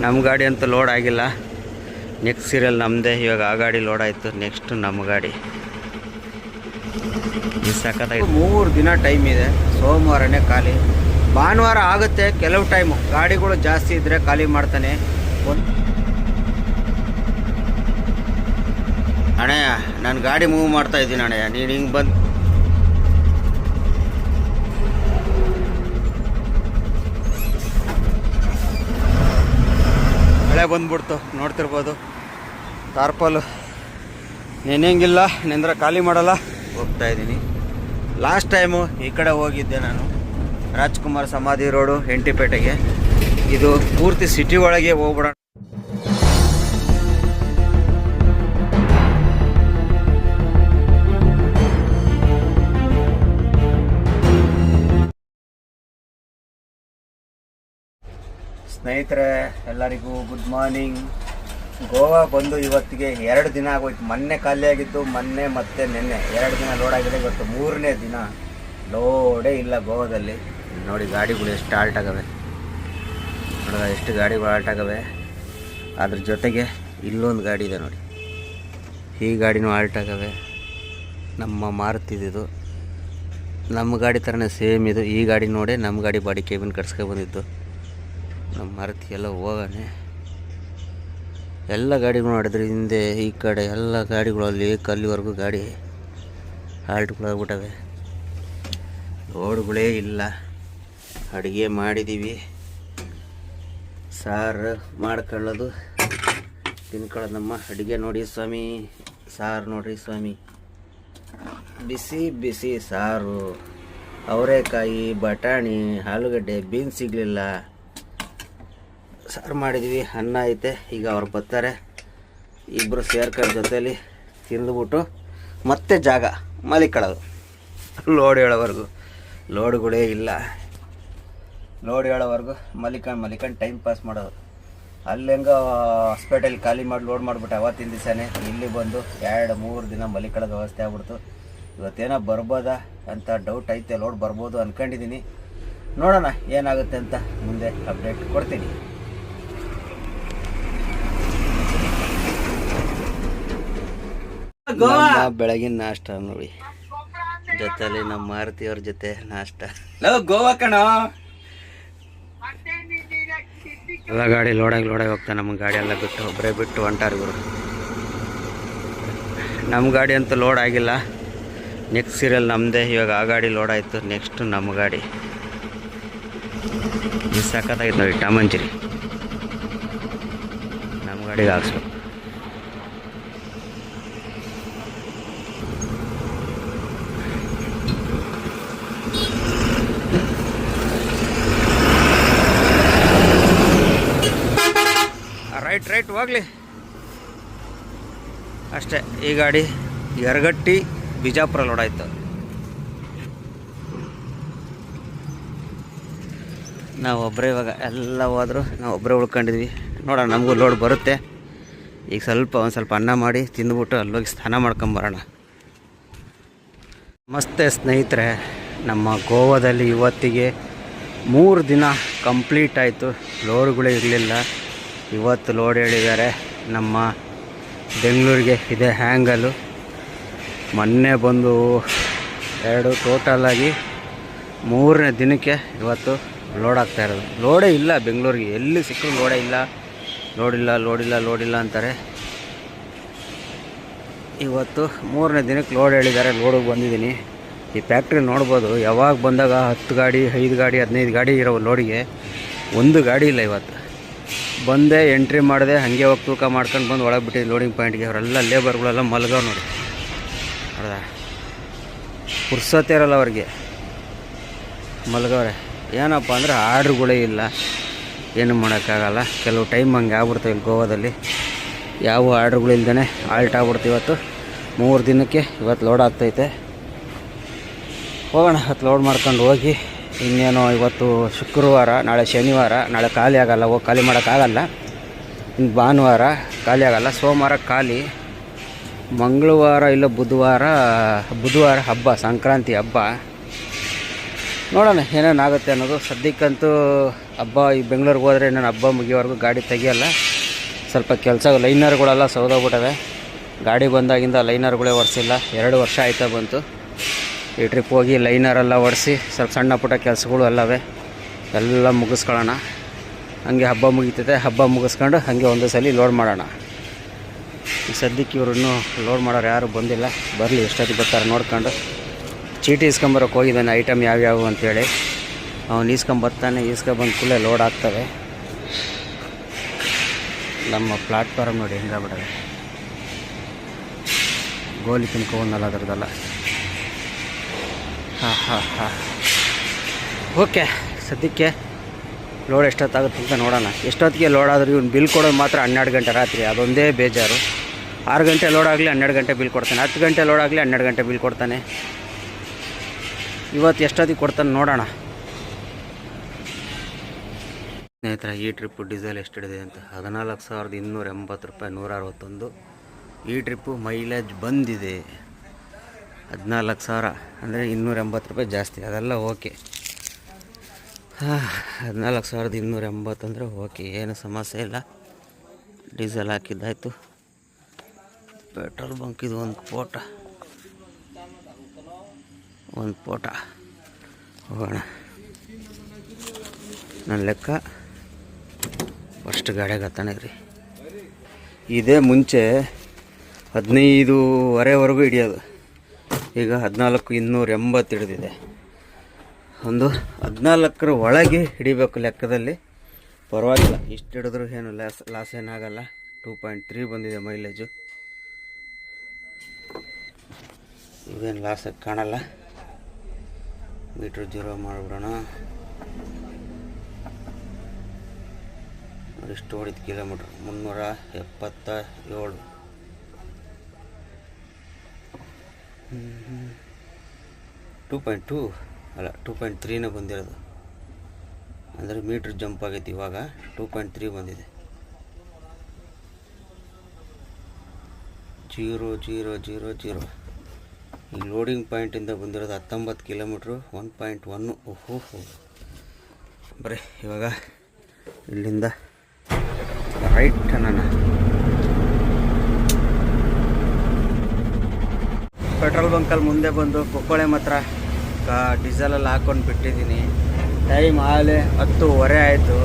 ನಮ್ಮ ಗಾಡಿ ಅಂತ ಲೋಡ್ ಆಗಿಲ್ಲ. ನೆಕ್ಸ್ಟ್ ಸೀರಿಯಲ್ ನಮ್ಮದೇ ಇವಾಗ ಆ ಗಾಡಿ ಲೋಡ್ ಆಯಿತು. ನೆಕ್ಸ್ಟ್ ನಮ್ಮ ಗಾಡಿ. ಸಖತ್ತಾಗಿ ಮೂರು ದಿನ ಟೈಮ್ ಇದೆ. ಸೋಮವಾರನೇ ಖಾಲಿ. ಭಾನುವಾರ ಆಗುತ್ತೆ. ಕೆಲವು ಟೈಮು ಗಾಡಿಗಳು ಜಾಸ್ತಿ ಇದ್ದರೆ ಖಾಲಿ ಮಾಡ್ತಾನೆ. ಅಣ್ಣಯ್ಯ, ನಾನು ಗಾಡಿ ಮೂವ್ ಮಾಡ್ತಾ ಇದ್ದೀನಿ ಅಣ್ಣಯ್ಯ. ನೀನು ಹಿಂಗೆ ಬಂದು ಮಳೆ ಬಂದ್ಬಿಡ್ತು, ನೋಡ್ತಿರ್ಬೋದು. ತಾರ್ಪಲು ನೆನೆಯಂಗಿಲ್ಲ, ನೆಂದ್ರೆ ಖಾಲಿ ಮಾಡಲ್ಲ. ಹೋಗ್ತಾ ಇದ್ದೀನಿ. ಲಾಸ್ಟ್ ಟೈಮು ಈ ಕಡೆ ಹೋಗಿದ್ದೆ ನಾನು. ರಾಜ್ಕುಮಾರ್ ಸಮಾಧಿ ರೋಡು ಎಂಟಿಪೇಟೆಗೆ ಇದು ಪೂರ್ತಿ ಸಿಟಿ ಒಳಗೆ ಹೋಗ್ಬಿಡೋಣ. ಸ್ನೇಹಿತರೆ, ಎಲ್ಲರಿಗೂ ಗುಡ್ ಮಾರ್ನಿಂಗ್ ಗೋವಾ ಬಂದು ಇವತ್ತಿಗೆ ಎರಡು ದಿನ ಆಗೋಯ್ತು. ಮೊನ್ನೆ ಖಾಲಿ ಆಗಿತ್ತು ಮೊನ್ನೆ ಮತ್ತೆ ನಿನ್ನೆ. ಎರಡು ದಿನ ಲೋಡ್ ಆಗಿದೆ. ಇವತ್ತು ಮೂರನೇ ದಿನ ಲೋಡೇ ಇಲ್ಲ ಗೋವಾದಲ್ಲಿ. ನೋಡಿ, ಗಾಡಿಗಳು ಎಷ್ಟು ಆಲ್ಟ್ ಆಗವೆ. ನೋಡಿದ, ಎಷ್ಟು ಗಾಡಿಗಳು ಆಲ್ಟ್ ಆಗವೆ. ಅದ್ರ ಜೊತೆಗೆ ಇಲ್ಲೊಂದು ಗಾಡಿ ಇದೆ ನೋಡಿ. ಈ ಗಾಡಿನೂ ಆಲ್ಟ್ ಆಗವೆ. ನಮ್ಮ ಮಾರುತಿದ್ದು ನಮ್ಮ ಗಾಡಿ ಥರನೇ ಸೇಮ್ ಇದು. ಈ ಗಾಡಿ ನೋಡಿ ನಮ್ಮ ಗಾಡಿ ಬಾಡಿ ಕೇಬಿನ್ ಕಟ್ಸ್ಕೊ ಬಂದಿದ್ದು. ನಮ್ಮ ಮಾರುತಿ ಎಲ್ಲ ಹೋಗೋಣ ಎಲ್ಲ ಗಾಡಿಗಳು ಮಾಡಿದ್ರು ಹಿಂದೆ ಈ ಕಡೆ ಎಲ್ಲ ಗಾಡಿಗಳಲ್ಲಿ ಕಲ್ಲಿವರೆಗೂ ಗಾಡಿ ಹಾಲ್ಟ್ಗಳಾಗ್ಬಿಟ್ಟವೆ ರೋಡ್ಗಳೇ ಇಲ್ಲ. ಅಡುಗೆ ಮಾಡಿದ್ದೀವಿ ಸಾರು ಮಾಡ್ಕೊಳ್ಳೋದು. ತಿನ್ಕೊಳ್ಳೋದು ನಮ್ಮ ಅಡುಗೆ ನೋಡಿ ಸ್ವಾಮಿ. ಸಾರು ನೋಡ್ರಿ ಸ್ವಾಮಿ. ಬಿಸಿ ಬಿಸಿ ಸಾರು. ಅವರೆಕಾಯಿ, ಬಟಾಣಿ, ಆಲೂಗಡ್ಡೆ, ಬೀನ್ಸ್ ಸಿಗಲಿಲ್ಲ. ಸಾರು ಮಾಡಿದ್ವಿ, ಅನ್ನ ಐತೆ, ಈಗ ಅವ್ರು ಬರ್ತಾರೆ. ಇಬ್ಬರು ಸೇರ್ಕೊಂಡು ಜೊತೆಲಿ ತಿಂದುಬಿಟ್ಟು ಮತ್ತೆ ಜಾಗ ಮಲಿಕೊಳ್ಳೋದು ಲೋಡ್ ಹೇಳೋವರೆಗೂ ಲೋಡ್ಗಳೇ ಇಲ್ಲ. ಲೋಡ್ ಹೇಳೋವರೆಗೂ ಮಲಿಕೊಂಡು ಮಲಿಕೊಂಡು ಟೈಮ್ ಪಾಸ್ ಮಾಡೋದು. ಅಲ್ಲಿ ಹೆಂಗೋ ಹಾಸ್ಪಿಟಲ್ ಖಾಲಿ ಮಾಡಿ ಲೋಡ್ ಮಾಡಿಬಿಟ್ಟು ಅವತ್ತಿನ ದಿವಸನೇ. ಇಲ್ಲಿ ಬಂದು ಎರಡು, ಮೂರು ದಿನ ಮಲಿಕೊಳ್ಳೋದು ವ್ಯವಸ್ಥೆ ಆಗ್ಬಿಡ್ತು. ಇವತ್ತೇನೋ ಬರ್ಬೋದಾ ಅಂತ ಡೌಟ್ ಐತೆ, ಲೋಡ್ ಬರ್ಬೋದು ಅಂದ್ಕೊಂಡಿದ್ದೀನಿ ನೋಡೋಣ ಏನಾಗುತ್ತೆ ಅಂತ ಮುಂದೆ ಅಪ್ಡೇಟ್ ಕೊಡ್ತೀನಿ. ನಮ್ಮ ಬೆಳಗಿನ ನಾಷ್ಟ ನೋಡಿ. ಜೊತೆಲಿ ನಮ್ಮ ಮಾರುತಿಯವ್ರ ಜೊತೆ ನಾಷ್ಟ. ಗೋವಾ ಕಣ. ಎಲ್ಲ ಗಾಡಿ ಲೋಡಾಗಿ ಲೋಡಾಗಿ ಹೋಗ್ತಾ ನಮ್ಮ ಗಾಡಿ ಎಲ್ಲ ಬಿಟ್ಟು ಒಬ್ಬರೇ ಬಿಟ್ಟು ಹೊಂಟಾರ ಗುರು. ನಮ್ಮ ಗಾಡಿ ಅಂತೂ ಲೋಡ್ ಆಗಿಲ್ಲ. ನೆಕ್ಸ್ಟ್ ಸೀರಿಯಲ್ ನಮ್ಮದೇ ಇವಾಗ ಆ ಗಾಡಿ ಲೋಡ್ ಆಯಿತು. ನೆಕ್ಸ್ಟ್ ನಮ್ಮ ಗಾಡಿ. ಈ ಸಖತ್ತಾಗಿತ್ತು ನೋಡಿ ಟಾಮಂಜರಿ. ನಮ್ಮ ಗಾಡಿಗೆ ಹಾಕ್ಸ್ಬೇಕು. ರೈಟ್ ರೈಟ್ ಹೋಗ್ಲಿ. ಅಷ್ಟೇ, ಈ ಗಾಡಿ ಯರಗಟ್ಟಿ ಬಿಜಾಪುರ ಲೋಡ್ ಆಯ್ತು. ನಾವು ಒಬ್ಬರೇ ಇವಾಗ ಎಲ್ಲ ಹೋದ್ರು, ನಾವು ಒಬ್ಬರೇ ಉಳ್ಕೊಂಡಿದ್ವಿ. ನೋಡೋಣ, ನಮಗೂ ಲೋಡ್ ಬರುತ್ತೆ. ಈಗ ಸ್ವಲ್ಪ ಒಂದು ಸ್ವಲ್ಪ ಅನ್ನ ಮಾಡಿ ತಿಂದ್ಬಿಟ್ಟು ಅಲ್ಲೋಗಿ ಸ್ನಾನ ಮಾಡ್ಕೊಂಬರೋಣ ನಮಸ್ತೆ ಸ್ನೇಹಿತರೆ, ನಮ್ಮ ಗೋವಾದಲ್ಲಿ ಇವತ್ತಿಗೆ ಮೂರು ದಿನ ಕಂಪ್ಲೀಟ್ ಆಯಿತು. ಲೋಡ್ಗಳೇ ಇರಲಿಲ್ಲ. ಇವತ್ತು ಲೋಡ್ ಹೇಳಿದ್ದಾರೆ. ನಮ್ಮ ಬೆಂಗಳೂರಿಗೆ ಇದೆ ಹ್ಯಾಂಗಲು ಮೊನ್ನೆ ಬಂದು ಎರಡು ಟೋಟಲಾಗಿ ಮೂರನೇ ದಿನಕ್ಕೆ ಇವತ್ತು ಲೋಡ್ ಆಗ್ತಾ ಇರೋದು. ಲೋಡೇ ಇಲ್ಲ ಬೆಂಗಳೂರಿಗೆ. ಎಲ್ಲಿ ಸಿಕ್ಕರೂ ಲೋಡೇ ಇಲ್ಲ. ಲೋಡಿಲ್ಲ ಲೋಡಿಲ್ಲ ಲೋಡಿಲ್ಲ ಅಂತಾರೆ. ಇವತ್ತು ಮೂರನೇ ದಿನಕ್ಕೆ ಲೋಡ್ ಹೇಳಿದ್ದಾರೆ. ಲೋಡಿಗೆ ಬಂದಿದ್ದೀನಿ. ಈ ಫ್ಯಾಕ್ಟ್ರಿ ನೋಡ್ಬೋದು. ಯಾವಾಗ ಬಂದಾಗ ಹತ್ತು ಗಾಡಿ, ಐದು ಗಾಡಿ, ಹದಿನೈದು ಗಾಡಿ ಇರೋ ಲೋಡಿಗೆ ಒಂದು ಗಾಡಿ ಇಲ್ಲ ಇವತ್ತು. ಬಂದೆ ಎಂಟ್ರಿ ಮಾಡಿದೆ, ಹಾಗೆ ಹೋಗಿ ತೂಕ ಮಾಡ್ಕೊಂಡು ಬಂದು ಒಳಗೆ ಬಿಟ್ಟಿದ್ದು ಲೋಡಿಂಗ್ ಪಾಯಿಂಟ್ಗೆ ಅವರೆಲ್ಲ ಲೇಬರ್ಗಳೆಲ್ಲ ಮಲ್ಗವ್ ನೋಡಿ. ಅರ್ಧ. ಪುರ್ಸತ್ತೆ ಇರಲ್ಲ ಅವ್ರಿಗೆ. ಮಲ್ಗವ್ರೆ. ಏನಪ್ಪ ಅಂದರೆ ಆರ್ಡ್ರುಗಳೇ ಇಲ್ಲ. ಏನು ಮಾಡೋಕ್ಕಾಗಲ್ಲ. ಕೆಲವು ಟೈಮ್ ಹಂಗೆ ಆಗ್ಬಿಡ್ತಾವೆ ಇಲ್ಲಿ ಗೋವಾದಲ್ಲಿ. ಯಾವ ಆರ್ಡ್ರುಗಳು ಇಲ್ದೇ ಆಲ್ಟ್ ಆಗ್ಬಿಡ್ತು ಇವತ್ತು. ಮೂರು ದಿನಕ್ಕೆ ಇವತ್ತು ಲೋಡ್ ಆಗ್ತೈತೆ. ಹೋಗೋಣ ಹತ್ತು ಲೋಡ್ ಮಾಡ್ಕೊಂಡು ಹೋಗಿ. ಇನ್ನೇನು ಇವತ್ತು ಶುಕ್ರವಾರ, ನಾಳೆ ಶನಿವಾರ, ನಾಳೆ ಖಾಲಿ ಆಗೋಲ್ಲ, ಹೋಗಿ ಖಾಲಿ ಮಾಡೋಕ್ಕಾಗಲ್ಲ ಇನ್ನು ಭಾನುವಾರ ಖಾಲಿ ಆಗೋಲ್ಲ. ಸೋಮವಾರ ಖಾಲಿ. ಮಂಗಳವಾರ ಇಲ್ಲ ಬುಧವಾರ ಬುಧವಾರ ಹಬ್ಬ, ಸಂಕ್ರಾಂತಿ ಹಬ್ಬ. ನೋಡೋಣ ಏನೇನಾಗುತ್ತೆ ಅನ್ನೋದು. ಸದ್ಯಕ್ಕಂತೂ ಹಬ್ಬ, ಈ ಬೆಂಗಳೂರಿಗೆ ಹೋದರೆ ನಾನು ಹಬ್ಬ ಮುಗಿಯೋವರೆಗೂ ಗಾಡಿ ತೆಗಿಯೋಲ್ಲ. ಸ್ವಲ್ಪ ಕೆಲಸ ಲೈನರ್ಗಳೆಲ್ಲ ಸೌದೋಗ್ಬಿಟ್ಟವೆ. ಗಾಡಿ ಬಂದಾಗಿಂದ ಲೈನರ್ಗಳೇ ಒರೆಸಿಲ್ಲ. ಎರಡು ವರ್ಷ ಆಯ್ತಾ ಬಂತು. ಈ ಟ್ರಿಪ್ ಹೋಗಿ ಲೈನರೆಲ್ಲ ಹೊಡೆಸಿ ಸ್ವಲ್ಪ ಸಣ್ಣ ಪುಟ್ಟ ಕೆಲಸಗಳು ಎಲ್ಲವೇ, ಎಲ್ಲ ಮುಗಿಸ್ಕೊಳ್ಳೋಣ. ಹಂಗೆ ಹಬ್ಬ ಮುಗೀತದೆ ಹಬ್ಬ ಮುಗಿಸ್ಕೊಂಡು ಹಾಗೆ ಒಂದು ಸಲ ಲೋಡ್ ಮಾಡೋಣ. ಈ ಸದ್ಯಕ್ಕೆ ಇವರನ್ನು ಲೋಡ್ ಮಾಡೋರು ಯಾರು ಬಂದಿಲ್ಲ, ಬರಲಿ, ಎಷ್ಟೊತ್ತಿಗೆ ಬರ್ತಾರೆ ನೋಡ್ಕೊಂಡು. ಚೀಟಿ ಇಸ್ಕೊಂಬರೋಕೆ ಹೋಗಿದ್ದಾನೆ ಐಟಮ್ ಯಾವ್ಯಾವು ಅಂತೇಳಿ. ಅವನು ಈಸ್ಕೊಂಬರ್ತಾನೆ, ಈಸ್ಕೊಂಬಂದು ಕೂಡಲೇ ಲೋಡ್ ಆಗ್ತವೆ. ನಮ್ಮ ಪ್ಲಾಟ್ಫಾರ್ಮ್ ನೋಡಿ ಹೆಂಗಾಗ್ಬಿಡೋದು ಗೋಲಿ ತಿನ್ಕೊಂಡಲ್ಲ ಅದರದಲ್ಲ ಹಾಂ ಹಾಂ ಓಕೆ, ಸದ್ಯಕ್ಕೆ ಲೋಡ್ ಎಷ್ಟೊತ್ತಾಗುತ್ತೆ ಅಂತ ನೋಡೋಣ. ಎಷ್ಟೊತ್ತಿಗೆ ಲೋಡ್ ಆದರೂ ಇವ್ನು ಬಿಲ್ ಕೊಡೋದು ಮಾತ್ರ ಹನ್ನೆರಡು ಗಂಟೆ ರಾತ್ರಿ, ಅದೊಂದೇ ಬೇಜಾರು. ಆರು ಗಂಟೆ ಲೋಡ್ ಆಗಲಿ ಹನ್ನೆರಡು ಗಂಟೆ ಬಿಲ್ ಕೊಡ್ತಾನೆ. ಹತ್ತು ಗಂಟೆ ಲೋಡ್ ಆಗಲಿ ಹನ್ನೆರಡು ಗಂಟೆ ಬಿಲ್ ಕೊಡ್ತಾನೆ. ಇವತ್ತು ಎಷ್ಟೊತ್ತಿಗೆ ಕೊಡ್ತಾನೆ ನೋಡೋಣ. ಸ್ನೇಹಿತರ, ಈ ಟ್ರಿಪ್ಪು ಡೀಸೆಲ್ ಎಷ್ಟಿದೆ ಅಂತ. ಹದಿನಾಲ್ಕು ಸಾವಿರದ ಇನ್ನೂರ ಎಂಬತ್ತು ರೂಪಾಯಿ ನೂರ ಅರವತ್ತೊಂದು. ಈ ಟ್ರಿಪ್ಪು ಮೈಲೇಜ್ ಬಂದಿದೆ. ಹದಿನಾಲ್ಕು ಸಾವಿರ ಅಂದರೆ ಇನ್ನೂರ ಎಂಬತ್ತು ರೂಪಾಯಿ ಜಾಸ್ತಿ, ಅದೆಲ್ಲ ಓಕೆ. ಹದಿನಾಲ್ಕು ಸಾವಿರದ ಇನ್ನೂರ ಎಂಬತ್ತಂದರೆ ಓಕೆ, ಏನು ಸಮಸ್ಯೆ ಇಲ್ಲ. ಡೀಸೆಲ್ ಹಾಕಿದ್ದಾಯಿತು. ಪೆಟ್ರೋಲ್ ಬಂಕ್ ಇದು ಒಂದು ಫೋಟ. ಒಂದು ಫೋಟ. ಹೋಗೋಣ. ನನ್ನ ಲೆಕ್ಕ. ಫಸ್ಟ್ ಗಾಡಿಯಾಗ ಹತ್ತಾನೆ ರೀ. ಇದೇ ಮುಂಚೆ ಹದಿನೈದುವರೆವರೆಗೂ ಹಿಡಿಯೋದು. ಈಗ ಹದಿನಾಲ್ಕು ಇನ್ನೂರ ಎಂಬತ್ತು ಹಿಡಿದಿದೆ ಒಂದು ಹದಿನಾಲ್ಕರ ಒಳಗೆ ಹಿಡಿಬೇಕು ಲೆಕ್ಕದಲ್ಲಿ. ಪರವಾಗಿಲ್ಲ, ಇಷ್ಟು ಹಿಡಿದ್ರೂ ಏನು ಲಾಸ್ ಲಾಸ್ ಏನಾಗಲ್ಲ. ಟೂ ಪಾಯಿಂಟ್ ತ್ರೀ ಬಂದಿದೆ ಮೈಲೇಜು. ಇವೇನು ಲಾಸ್ ಕಾಣಲ್ಲ. ಮೀಟ್ರ್ ಜೀರೋ ಮಾಡಿಬಿಡೋಣ. ಎಷ್ಟು ಹೊಡಿತು ಕಿಲೋಮೀಟ್ರ್, ಮುನ್ನೂರ ಎಪ್ಪತ್ತ ಏಳು. ಟೂ ಪಾಯಿಂಟ್ ಟೂ ಅಲ್ಲ, ಟೂ ಪಾಯಿಂಟ್ ತ್ರೀನೇ ಬಂದಿರೋದು. ಅಂದರೆ ಮೀಟ್ರ್ ಜಂಪ್ ಆಗೈತಿ ಇವಾಗ, ಟೂ ಪಾಯಿಂಟ್ ತ್ರೀ ಬಂದಿದೆ. Zero zero zero zero. ಈ ಲೋಡಿಂಗ್ ಪಾಯಿಂಟಿಂದ ಬಂದಿರೋದು ಹತ್ತೊಂಬತ್ತು ಕಿಲೋಮೀಟ್ರು, ಒನ್ ಪಾಯಿಂಟ್ ಒನ್ನು ಓಹೋ ಬರೀ, ಇವಾಗ ಇಲ್ಲಿಂದ ರೈಟ್ ನನ್ನ ಪೆಟ್ರೋಲ್ ಬಂಕಲ್ಲಿ ಮುಂದೆ ಬಂದು ಕೊಕ್ಕೋಳೆ ಮಾತ್ರ ಡೀಸೆಲಲ್ಲಿ ಹಾಕ್ಕೊಂಡು ಬಿಟ್ಟಿದ್ದೀನಿ. ಟೈಮ್ ಆಗಲೇ ಹತ್ತುವರೆ ಆಯಿತು.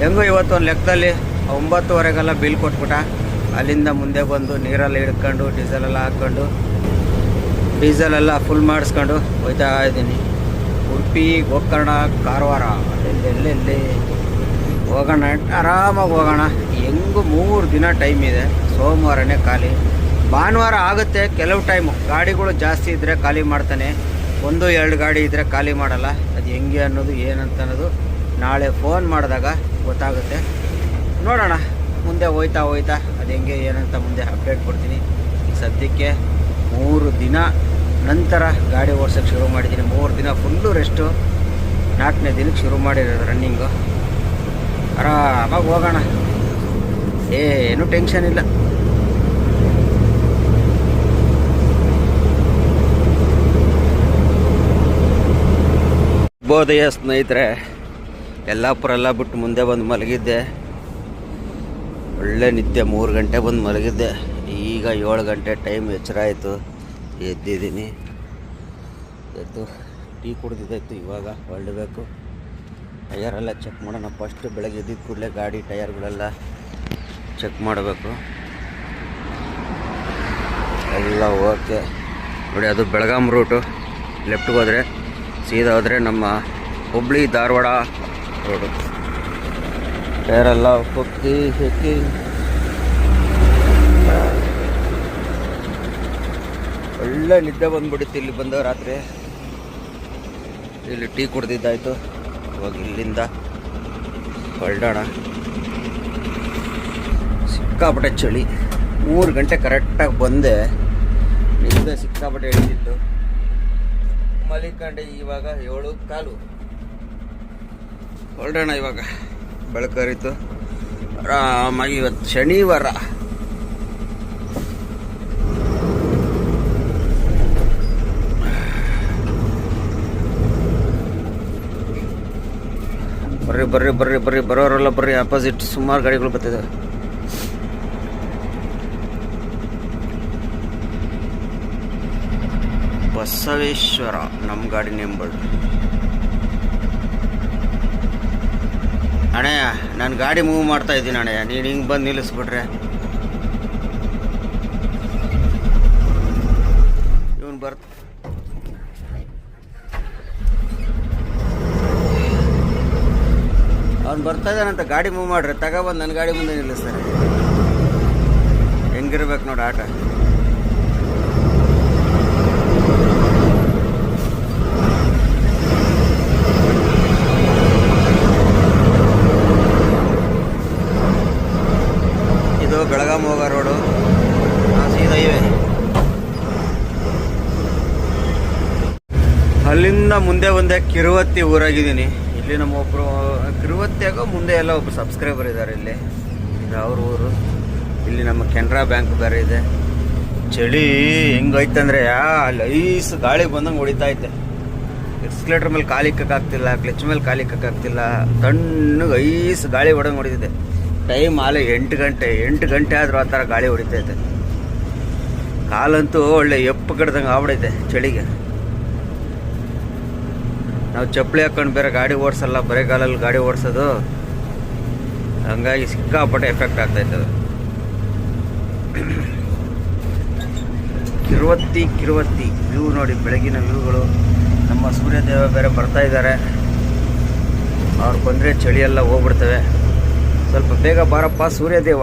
ಹೆಂಗೋ ಇವತ್ತು ಒಂದು ಲೆಕ್ಕದಲ್ಲಿ ಒಂಬತ್ತುವರೆಗೆಲ್ಲ ಬಿಲ್ ಕೊಟ್ಬಿಟ್ಟ. ಅಲ್ಲಿಂದ ಮುಂದೆ ಬಂದು ನೀರಲ್ಲಿ ಹಿಡ್ಕೊಂಡು ಡೀಸೆಲೆಲ್ಲ ಹಾಕ್ಕೊಂಡು ಡೀಸೆಲೆಲ್ಲ ಫುಲ್ ಮಾಡಿಸ್ಕೊಂಡು ಹೋಯ್ತಾ ಇದ್ದೀನಿ. ಉಡುಪಿ, ಗೋಕರ್ಣ, ಕಾರವಾರ ಎಲ್ಲೆಲ್ಲಿ ಹೋಗೋಣ, ಆರಾಮಾಗಿ ಹೋಗೋಣ. ಹೆಂಗು ಮೂರು ದಿನ ಟೈಮ್ ಇದೆ. ಸೋಮವಾರನೇ ಖಾಲಿ. ಭಾನುವಾರ ಆಗುತ್ತೆ, ಕೆಲವು ಟೈಮು ಗಾಡಿಗಳು ಜಾಸ್ತಿ ಇದ್ದರೆ ಖಾಲಿ ಮಾಡ್ತಾನೆ. ಒಂದು, ಎರಡು ಗಾಡಿ ಇದ್ದರೆ ಖಾಲಿ ಮಾಡಲ್ಲ. ಅದು ಹೆಂಗೆ ಅನ್ನೋದು, ಏನಂತ ಅನ್ನೋದು ನಾಳೆ ಫೋನ್ ಮಾಡಿದಾಗ ಗೊತ್ತಾಗುತ್ತೆ. ನೋಡೋಣ. ಮುಂದೆ ಹೋಯ್ತಾ ಹೋಯ್ತಾ ಅದು ಹೆಂಗೆ, ಏನಂತ ಮುಂದೆ ಅಪ್ಡೇಟ್ ಕೊಡ್ತೀನಿ. ಸದ್ಯಕ್ಕೆ ಮೂರು ದಿನ ನಂತರ ಗಾಡಿ ಓಡ್ಸೋಕ್ಕೆ ಶುರು ಮಾಡಿದ್ದೀನಿ. ಮೂರು ದಿನ ಫುಲ್ಲು ರೆಸ್ಟು ನಾಲ್ಕನೇ ದಿನಕ್ಕೆ ಶುರು ಮಾಡಿರೋದು ರನ್ನಿಂಗು ಆರಾಮಾಗಿ ಹೋಗೋಣ. ಏನು ಟೆನ್ಷನ್ ಇಲ್ಲ. ಬೋಧೆಯ ಸ್ನೇಹಿತರೆ, ಯಲ್ಲಾಪುರ ಎಲ್ಲ ಬಿಟ್ಟು ಮುಂದೆ ಬಂದು ಮಲಗಿದ್ದೆ. ಒಳ್ಳೆ ನಿದ್ದೆ, ಮೂರು ಗಂಟೆ ಬಂದು ಮಲಗಿದ್ದೆ. ಈಗ ಏಳು ಗಂಟೆ ಟೈಮ್ ಎಚ್ಚರ ಆಯಿತು. ಎದ್ದಿದ್ದೀನಿ. ಎದ್ದು ಟೀ ಕುಡ್ದಿದ್ದಾಯ್ತು, ಇವಾಗ ಹೊರಡಬೇಕು. ಟಯರೆಲ್ಲ ಚೆಕ್ ಮಾಡೋಣ. ಫಸ್ಟ್ ಬೆಳಗ್ಗೆ ಎದ್ದಿದ್ದ ಕೂಡಲೇ ಗಾಡಿ, ಟಯರ್ಗಳೆಲ್ಲ ಚೆಕ್ ಮಾಡಬೇಕು. ಎಲ್ಲ ಓಕೆ. ನೋಡಿ, ಅದು ಬೆಳಗಾಂ ರೂಟು. ಲೆಫ್ಟ್ಗೆ ಹೋದರೆ ಸೀದಾ ಆದರೆ ನಮ್ಮ ಹುಬ್ಳಿ ಧಾರವಾಡ ರೋಡು. ಟೈರೆಲ್ಲ ಹೊಕ್ಕಿ ಹೆಕ್ಕಿ. ಒಳ್ಳೆ ನಿದ್ದೆ ಬಂದ್ಬಿಡುತ್ತೆ ಇಲ್ಲಿ ಬಂದ ರಾತ್ರಿ. ಇಲ್ಲಿ ಟೀ ಕುಡ್ದಿದ್ದಾಯಿತು. ಇವಾಗ ಇಲ್ಲಿಂದ ಹೊರಡೋಣ. ಸಿಕ್ಕಾಪಟ್ಟೆ ಚಳಿ. ಮೂರು ಗಂಟೆ ಕರೆಕ್ಟಾಗಿ ಬಂದೆ. ನಿದ್ದೆ ಸಿಕ್ಕಾಪಟ್ಟೆ ಹಿಡಿದಿತ್ತು ಮಲಿಕಂಡೆ ಇವಾಗ ಏಳು ಕಾಲು. ಹೊರಡೋಣ ಇವಾಗ. ಬೆಳಕರಿತು. ಆರಾಮಾಗಿ ಇವತ್ತು ಶನಿವಾರ. ಬರ್ರಿ ಬರ್ರಿ ಬರ್ರಿ ಬರ್ರಿ, ಬರೋರೆಲ್ಲ ಬರ್ರಿ. ಆಪೋಸಿಟ್ ಸುಮಾರು ಗಾಡಿಗಳು ಬರ್ತಿದ್ದಾವೆ ಬಸವೇಶ್ವರ ನಮ್ಮ ಗಾಡಿ ನೆಂಬಳು ಅಣ್ಣಯ್ಯ ನಾನು ಗಾಡಿ ಮೂವ್ ಮಾಡ್ತಾ ಇದ್ದೀನಿ ಅಣ್ಣಯ್ಯ ನೀನು ಹಿಂಗೆ ಬಂದು ನಿಲ್ಲಿಸ್ಬಿಟ್ರೆ. ಇವನು ಬರ್ತ. ಅವ್ನು ಬರ್ತಾ ಇದ್ದಾನಂತ ಗಾಡಿ ಮೂವ್ ಮಾಡ್ರಿ ತಗೊಬಂದು ನನ್ನ ಗಾಡಿ ಮುಂದೆ ನಿಲ್ಲಿಸ್ತಾರೆ ಹೆಂಗಿರ್ಬೇಕು ನೋಡಿ ಆಟ ಇದು ಬೆಳಗಾಂ ಹೋಗೋ ರೋಡು ಹಾಂ, ಸೀದಾ ಇವೆ ಅಲ್ಲಿಂದ ಮುಂದೆ ಒಂದೇ ಕಿರುವತ್ತಿ ಊರಾಗಿದ್ದೀನಿ. ಇಲ್ಲಿ ನಮ್ಮ ಒಬ್ಬರು ಕಿರುವತ್ತಿಯಾಗೋ ಮುಂದೆ ಎಲ್ಲ ಒಬ್ರು ಸಬ್ಸ್ಕ್ರೈಬರ್ ಇದ್ದಾರೆ ಇಲ್ಲಿ. ಇದು ಅವ್ರ ಊರು. ಇಲ್ಲಿ ನಮ್ಮ ಕೆನರಾ ಬ್ಯಾಂಕ್ ಬೇರೆ ಇದೆ. ಚಳಿ ಹೆಂಗೈತಂದ್ರೆ ಅಲ್ಲಿ ಐಸ್ ಗಾಳಿ ಬಂದಂಗೆ ಹೊಡಿತಾ ಐತೆ. ಎಕ್ಸ್ಲೇಟರ್ ಮೇಲೆ ಕಾಲಿಕ್ಕಾಗ್ತಿಲ್ಲ ಕ್ಲಚ್ ಮೇಲೆ ಕಾಲಿಕ್ಕಾಗ್ತಿಲ್ಲ ತಣ್ಣಗೆ ಐಸ್ ಗಾಳಿ ಹೊಡಂಗೆ ಹೊಡಿತಿದೆ. ಟೈಮ್ ಆಲೆ ಎಂಟು ಗಂಟೆ ಎಂಟು ಗಂಟೆ ಆದರೂ ಆ ಥರ ಗಾಳಿ ಹೊಡಿತೈತೆ ಕಾಲಂತೂ ಒಳ್ಳೆ ಎಪ್ಪು ಕಡ್ದಂಗೆ ಆಗ್ಬಿಡೈತೆ ಚಳಿಗೆ. ನಾವು ಚಪ್ಪಲಿ ಹಾಕೊಂಡು ಬೇರೆ ಗಾಡಿ ಓಡಿಸಲ್ಲ ಬರೆಗಾಲಲ್ಲಿ ಗಾಡಿ ಓಡಿಸೋದು. ಹಂಗಾಗಿ ಸಿಕ್ಕಾಪಟ್ಟೆ ಎಫೆಕ್ಟ್ ಆಗ್ತೈತೆ ಅದು ಕಿರುವತ್ತಿ ಕಿರುವತ್ತಿ. ವ್ಯೂ ನೋಡಿ, ಬೆಳಗಿನ ವ್ಯೂಗಳು. ನಮ್ಮ ಸೂರ್ಯದೇವ ಬೇರೆ ಬರ್ತಾ ಇದ್ದಾರೆ. ಅವ್ರು ಬಂದರೆ ಚಳಿ ಎಲ್ಲ ಹೋಗ್ಬಿಡ್ತವೆ. ಸ್ವಲ್ಪ ಬೇಗ ಬಾರಪ್ಪ ಸೂರ್ಯದೇವ.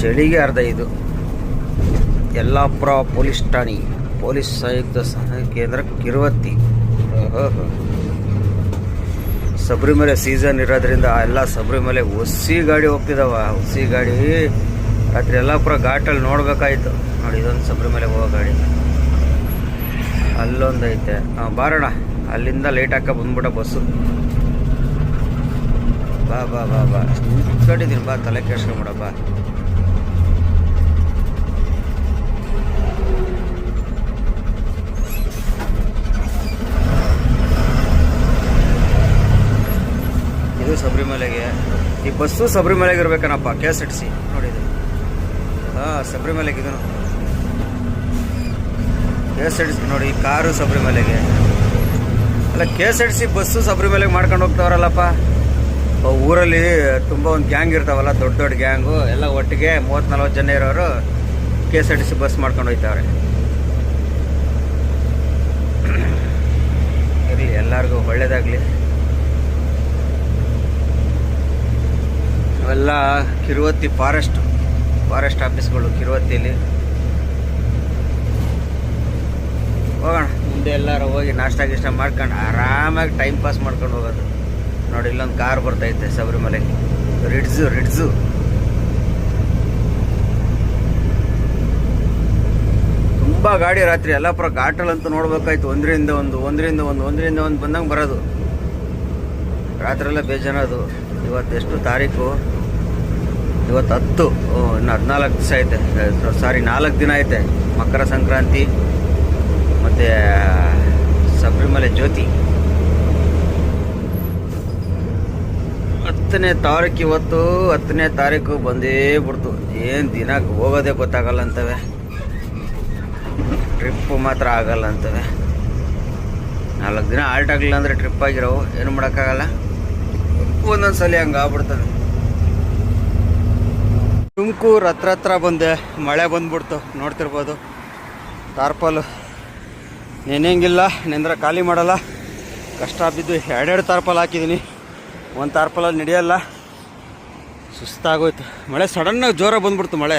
ಚಳಿಗೆ ಅರ್ಧ ಇದು. ಯಲ್ಲಾಪುರ ಪೊಲೀಸ್ ಠಾಣೆ, ಪೊಲೀಸ್ ಸಂಯುಕ್ತ ಸಹಾಯ ಕೇಂದ್ರ ಕಿರುವತ್ತಿ. ಸಬರಿಮಲೆ ಸೀಸನ್ ಇರೋದ್ರಿಂದ ಎಲ್ಲ ಶಬರಿಮಲೆ ಹೊಸಿ ಗಾಡಿ ಹೋಗ್ತಿದಾವ. ಹೊಸಿ ಗಾಡಿ ರಾತ್ರಿ ಯಲ್ಲಾಪುರ ಘಾಟಲ್ಲಿ ನೋಡ್ಬೇಕಾಯ್ತು. ನೋಡಿ, ಇದೊಂದು ಸಬರಿಮಲೆ ಹೋಗೋ ಗಾಡಿ. ಅಲ್ಲೊಂದು ಐತೆ ಹಾಂ ಬಾರೋಣ ಅಲ್ಲಿಂದ ಲೇಟ್ ಹಾಕ ಬಂದ್ಬಿಟ್ಟ ಬಸ್ಸು ಬಾ ಬಾ ಬಾ ಬಾ. ನಿಂತ್ಕೊಂಡಿದ್ದೀನಿ ಬಾ, ತಲೆ ಕೆಡ್ಸ್ಕೊಂಬಿಡ, ಬಾ. ಶಬರಿಮಲೆಗೆ ಈ ಬಸ್ಸು ಶಬರಿಮಲೆಗೆ ಇರ್ಬೇಕನಪ್ಪ K S R T C ನೋಡಿದೆ. ಹಾಂ, ಸಬರಿಮಲೆಗೆ ಇದನ್ನು. K S R T C ನೋಡಿ ಕಾರು ಶಬರಿಮಲೆಗೆ ಅಲ್ಲ K S R T C bus ಶಬರಿಮಲೆಗೆ ಮಾಡ್ಕೊಂಡು ಹೋಗ್ತಾವ್ರಲ್ಲಪ್ಪ. ಊರಲ್ಲಿ ತುಂಬ ಒಂದು ಗ್ಯಾಂಗ್ ಇರ್ತಾವಲ್ಲ, ದೊಡ್ಡ ದೊಡ್ಡ ಗ್ಯಾಂಗು, ಎಲ್ಲ ಒಟ್ಟಿಗೆ ಮೂವತ್ತು ನಲ್ವತ್ತು ಜನ ಇರೋರು K S R T C bus ಮಾಡ್ಕೊಂಡು ಹೋಗ್ತಾವ್ರೆ ಇರಲಿ, ಎಲ್ಲರಿಗೂ ಒಳ್ಳೇದಾಗಲಿ. ಅವೆಲ್ಲ ಕಿರುವತ್ತಿ ಫಾರೆಸ್ಟ್ ಫಾರೆಸ್ಟ್ ಆಫೀಸ್ಗಳು ಕಿರುವತ್ತಿಲಿ. ಹೋಗೋಣ, ಮುಂದೆ ಎಲ್ಲರೂ ಹೋಗಿ ನಾಷ್ಟ ಗಿಷ್ಟ ಮಾಡ್ಕೊಂಡು ಆರಾಮಾಗಿ ಟೈಮ್ ಪಾಸ್ ಮಾಡ್ಕೊಂಡು ಹೋಗೋದು. ನೋಡಿ, ಇಲ್ಲೊಂದು ಕಾರ್ ಬರ್ತೈತೆ ಶಬರಿಮಲೆಗೆ. ರಿಡ್ಸು ರಿಡ್ಸು ತುಂಬ ಗಾಡಿ ರಾತ್ರಿ ಯಲ್ಲಾಪುರ ಘಾಟಲ್ಲಂತೂ ನೋಡ್ಬೇಕಾಯ್ತು. ಒಂದರಿಂದ ಒಂದು ಒಂದರಿಂದ ಒಂದು ಒಂದರಿಂದ ಒಂದು ಬಂದಂಗೆ ಬರೋದು. ರಾತ್ರಿ ಎಲ್ಲ ಬೇಜಾನದು ಇವತ್ತು ಎಷ್ಟು ತಾರೀಕು? ಇವತ್ತು ಹತ್ತು ಇನ್ನು ಹದಿನಾಲ್ಕು ದಿವಸ ಐತೆ. ಸಾರಿ ನಾಲ್ಕು ದಿನ ಐತೆ. ಮಕರ ಸಂಕ್ರಾಂತಿ, ಮತ್ತು, ಶಬರಿಮಲೆ ಜ್ಯೋತಿ. ಹತ್ತನೇ ತಾರೀಕು ಇವತ್ತು, ಹತ್ತನೇ ತಾರೀಕು ಬಂದೇ ಬಿಡ್ತು. ಏನು ದಿನಕ್ಕೆ ಹೋಗೋದೇ ಗೊತ್ತಾಗಲ್ಲ ಅಂತವೆ. ಟ್ರಿಪ್ಪು ಮಾತ್ರ ಆಗಲ್ಲ ಅಂತವೆ. ನಾಲ್ಕು ದಿನ ಆಲ್ಟ್ ಆಗಲಿಲ್ಲ ಅಂದರೆ ಟ್ರಿಪ್ ಆಗಿರೋವು. ಏನು ಮಾಡೋಕ್ಕಾಗಲ್ಲ. ಒಂದೊಂದು ಸಲ ಹಂಗೆ ಆಗ್ಬಿಡ್ತದೆ ತುಮಕೂರು ಹತ್ರ ಹತ್ರ ಬಂದೆ, ಮಳೆ ಬಂದ್ಬಿಡ್ತು, ನೋಡ್ತಿರ್ಬೋದು. ತಾರ್ಪಾಲು. ನೆನೆಯಂಗಿಲ್ಲ, ನೆಂದ್ರೆ ಖಾಲಿ ಮಾಡಲ್ಲ. ಕಷ್ಟ ಬಿದ್ದು ಎರಡೆರಡು ತಾರ್ಪಲ್ ಹಾಕಿದ್ದೀನಿ ಒಂದು ತಾರ್ಪಲಲ್ಲಿ ನಡೆಯಲ್ಲ. ಸುಸ್ತಾಗೋಯ್ತು. ಮಳೆ ಸಡನ್ನಾಗಿ ಜೋರಾಗಿ ಬಂದ್ಬಿಡ್ತು ಮಳೆ.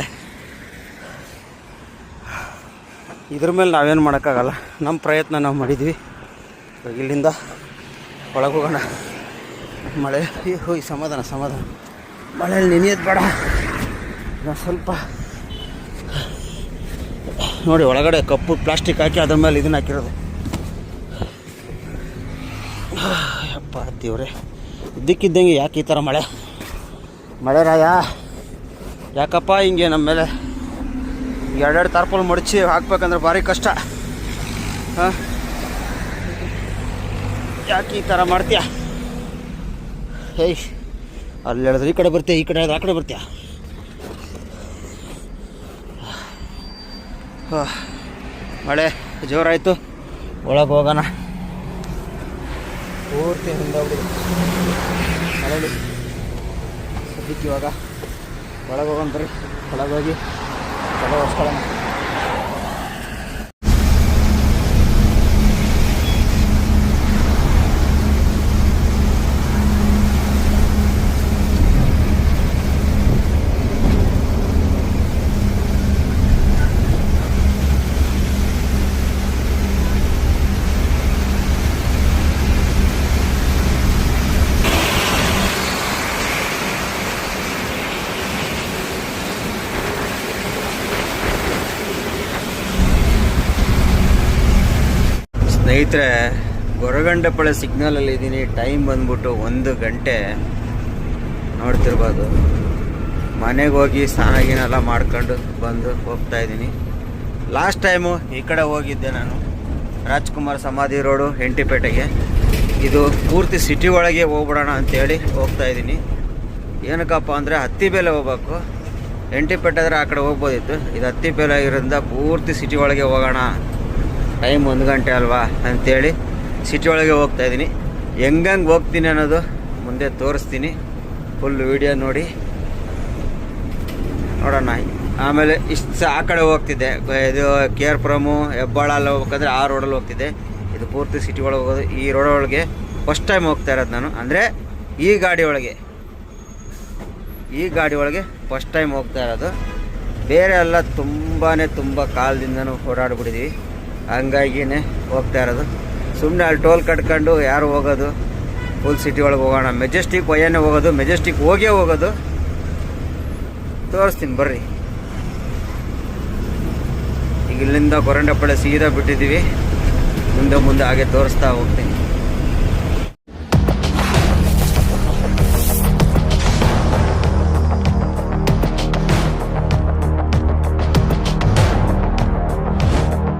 ಇದ್ರ ಮೇಲೆ ನಾವೇನು ಮಾಡೋಕ್ಕಾಗಲ್ಲ. ನಮ್ಮ ಪ್ರಯತ್ನ ನಾವು ಮಾಡಿದ್ವಿ. ಇಲ್ಲಿಂದ ಒಳಗೆ ಹೋಗೋಣ ಮಳೆ ಹೋಯ್ ಸಮಾಧಾನ ಸಮಾಧಾನ. ಮಳೆಯಲ್ಲಿ ನೆನೆಯೋದು ಬೇಡ. ಸ್ವಲ್ಪ ನೋಡಿ ಒಳಗಡೆ ಕಪ್ಪು ಪ್ಲಾಸ್ಟಿಕ್ ಹಾಕಿ ಅದ್ರ ಮೇಲೆ ಇದನ್ನ ಹಾಕಿರೋದು. ಯಪ್ಪ ದೇವ್ರೆ. ಇದ್ದಕ್ಕಿದ್ದಂಗೆ ಯಾಕೆ ಈ ಥರ ಮಳೆ? ಮಳೆ ರಾಯ. ಯಾಕಪ್ಪ ಹಿಂಗೆ ನಮ್ಮ ಮೇಲೆ ಎರಡೆರಡು ತಾರ್ಪಲ್ ಮಡಚಿ ಹಾಕ್ಬೇಕಂದ್ರೆ ಭಾರಿ ಕಷ್ಟ. ಹಾಂ? ಯಾಕೆ ಈ ಥರ ಮಾಡ್ತೀಯ? ಏಯ್, ಅಲ್ಲಿ ಹೇಳಿದ್ರೆ ಈ ಕಡೆ ಬರ್ತೀಯ, ಈ ಕಡೆ ಹೇಳಿದ್ರೆ ಆ ಕಡೆ ಬರ್ತೀಯ? ಮಳೆ ಜೋರಾಯಿತು. ಒಳಗೆ ಹೋಗೋಣ. ಪೂರ್ತಿ ಹಿಂದೋಗ್ಬಿಡಿ. ಮಳೇಲಿ. ಸದ್ಯಕ್ಕೆ ಇವಾಗ ಒಳಗೆ ಹೋಗೋಣ ಬರ್ರಿ. ಒಳಗೆ ಹೋಗಿ ಚಲೋ ಹೊಸ್ಕೊಳ್ಳೋಣ ಸ್ನೇಹಿತರೆ, ಗೊರಗಂಡಪಳೆ ಸಿಗ್ನಲಲ್ಲಿ ಇದ್ದೀನಿ ಟೈಮ್ ಬಂದ್ಬಿಟ್ಟು ಒಂದು ಗಂಟೆ. ನೋಡ್ತಿರ್ಬೋದು. ಮನೆಗೆ ಹೋಗಿ ಸ್ನಾನ ಗೀನೆಲ್ಲ ಮಾಡ್ಕೊಂಡು ಬಂದು ಹೋಗ್ತಾ ಇದ್ದೀನಿ ಲಾಸ್ಟ್ ಟೈಮು ಈ ಕಡೆ ಹೋಗಿದ್ದೆ ನಾನು. ರಾಜ್ಕುಮಾರ್ ಸಮಾಧಿ ರೋಡು ಎಂಟಿಪೇಟೆಗೆ ಇದು ಪೂರ್ತಿ ಸಿಟಿ ಒಳಗೆ ಹೋಗ್ಬಿಡೋಣ ಅಂತೇಳಿ ಹೋಗ್ತಾ ಇದ್ದೀನಿ ಏನಕ್ಕಪ್ಪ ಅಂದರೆ ಹತ್ತಿ ಬೇಲೆ ಹೋಗ್ಬೇಕು. ಎಂಟಿಪೇಟೆ ಆದರೆ ಆ ಕಡೆ ಹೋಗ್ಬೋದಿತ್ತು. ಇದು ಹತ್ತಿ ಬೇಲೆ ಆಗಿರೋದ್ರಿಂದ ಪೂರ್ತಿ ಸಿಟಿ ಒಳಗೆ ಹೋಗೋಣ. ಟೈಮ್ ಒಂದು ಗಂಟೆ ಅಲ್ವಾ ಅಂಥೇಳಿ ಸಿಟಿ ಒಳಗೆ ಹೋಗ್ತಾ ಇದ್ದೀನಿ. ಹೆಂಗಂಗೆ ಹೋಗ್ತೀನಿ ಅನ್ನೋದು ಮುಂದೆ ತೋರಿಸ್ತೀನಿ. ಫುಲ್ ವಿಡಿಯೋ ನೋಡಿ. ನೋಡೋಣ. ಆಮೇಲೆ ಇಷ್ಟು ಆ ಕಡೆ ಹೋಗ್ತಿದ್ದೆ. ಇದು ಕೆ ಆರ್ ಪುರಮು ಹೆಬ್ಬಾಳಲ್ಲಿ ಹೋಗ್ಬೇಕಂದ್ರೆ ಆ ರೋಡಲ್ಲಿ ಹೋಗ್ತಿದ್ದೆ. ಇದು ಪೂರ್ತಿ ಸಿಟಿ ಒಳಗೆ ಹೋಗೋದು. ಈ ರೋಡೊಳಗೆ ಫಸ್ಟ್ ಟೈಮ್ ಹೋಗ್ತಾ ಇರೋದು ನಾನು. ಅಂದರೆ ಈ ಗಾಡಿ ಒಳಗೆ. ಈ ಗಾಡಿ ಒಳಗೆ ಫಸ್ಟ್ ಟೈಮ್ ಹೋಗ್ತಾ ಇರೋದು. ಬೇರೆ ಎಲ್ಲ ತುಂಬಾ ತುಂಬ ಕಾಲದಿಂದನೂ ಓಡಾಡ್ಬಿಟ್ಟಿದ್ದೀವಿ ಹಂಗಾಗಿನೇ ಹೋಗ್ತಾ ಇರೋದು. ಸುಮ್ಮನೆ ಅಲ್ಲಿ ಟೋಲ್ ಕಟ್ಕೊಂಡು ಯಾರು ಹೋಗೋದು ಫುಲ್ ಸಿಟಿ ಒಳಗೆ ಹೋಗೋಣ. ಮೆಜೆಸ್ಟಿಕ್ ಒಯ್ಯನೇ ಹೋಗೋದು ಮೆಜೆಸ್ಟಿಕ್ ಹೋಗೇ ಹೋಗೋದು. ತೋರಿಸ್ತೀನಿ ಬರ್ರಿ. ಈಗ ಇಲ್ಲಿಂದ ಕೊರಂಡಪಳ್ಳಿ ಸೀದಾ ಬಿಟ್ಟಿದ್ದೀವಿ. ಮುಂದೆ ಮುಂದೆ ಹಾಗೆ ತೋರಿಸ್ತಾ ಹೋಗ್ತೀನಿ.